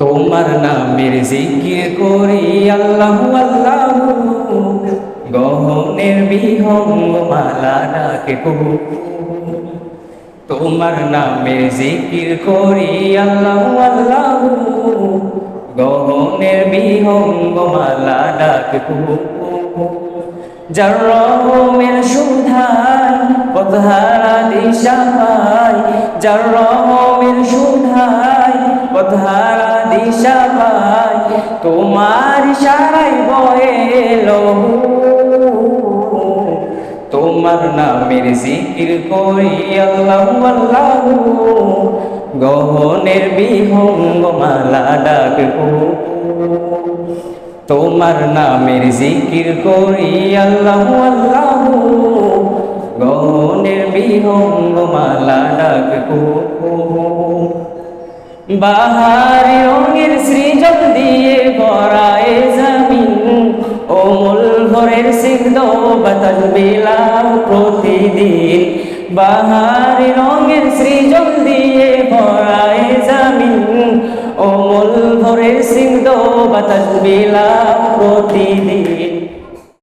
তোমার নামের জিকির করি, আল্লাহ আল্লাহ। গহনের বিহঙ্গ মালা ডাকে কবু তোমার নামের জিকির করি, আল্লাহ আল্লাহ। গহনের বিহঙ্গ মালা ডাকে কবু যার রহমের সুধায় পথহারা দিশা যার রহমের পথহারা দিশা পাই, তোমার সারাই বয়ে লহু তোমার নামের জিকির করি আল্লাহ আল্লাহ। গহনের বিহঙ্গ মালা ডাকবো। তোমার নামের জিকির করি আল্লাহ আল্লাহ। গহনের বিহঙ্গ মালা ডাকবো। বাহারি রঙের সৃজন দিয়ে গড়ায় জামিন। অমূল ভরের সিদ্ধ বাতাস বিলাম প্রতিদিন। বাহারি রঙের সৃজন দিয়ে গড়ায় জামিন। অমূল ভরের সিদ্ধ বাতাস বিলাম প্রতিদিন।